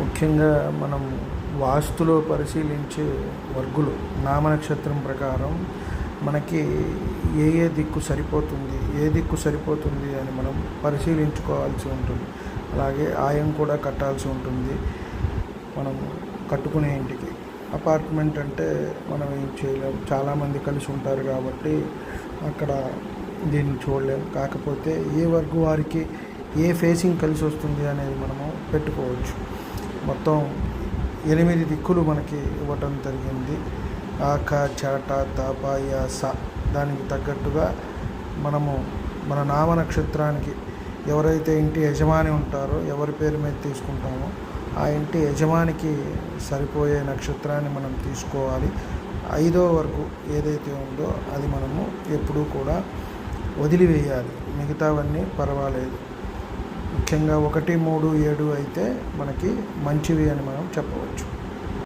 ముఖ్యంగా మనం వాస్తులో పరిశీలించే వర్గులు నామనక్షత్రం ప్రకారం మనకి ఏ ఏ దిక్కు సరిపోతుంది ఏ దిక్కు సరిపోతుంది అని మనం పరిశీలించుకోవాల్సి ఉంటుంది. అలాగే ఆయం కూడా కట్టాల్సి ఉంటుంది మనం కట్టుకునే ఇంటికి. అపార్ట్మెంట్ అంటే మనం ఏం చేయలేం. చాలామంది కలిసి ఉంటారు కాబట్టి అక్కడ దీన్ని చూడలేం. కాకపోతే ఏ వర్గు వారికి ఏ ఫేసింగ్ కలిసి వస్తుంది అనేది మనము పెట్టుకోవచ్చు. మొత్తం ఎనిమిది దిక్కులు మనకి ఇవ్వటం జరిగింది. ఆక చాట తప యాస దానికి తగ్గట్టుగా మనము మన నామ నక్షత్రానికి ఎవరైతే ఇంటి యజమాని ఉంటారో ఎవరి పేరు మీద తీసుకుంటామో ఆ ఇంటి యజమానికి సరిపోయే నక్షత్రాన్ని మనం తీసుకోవాలి. ఐదో వరకు ఏదైతే ఉందో అది మనము ఎప్పుడూ కూడా వదిలివేయాలి. మిగతావన్నీ పర్వాలేదు. ముఖ్యంగా ఒకటి మూడు ఏడు అయితే మనకి మంచివి అని మనం చెప్పవచ్చు.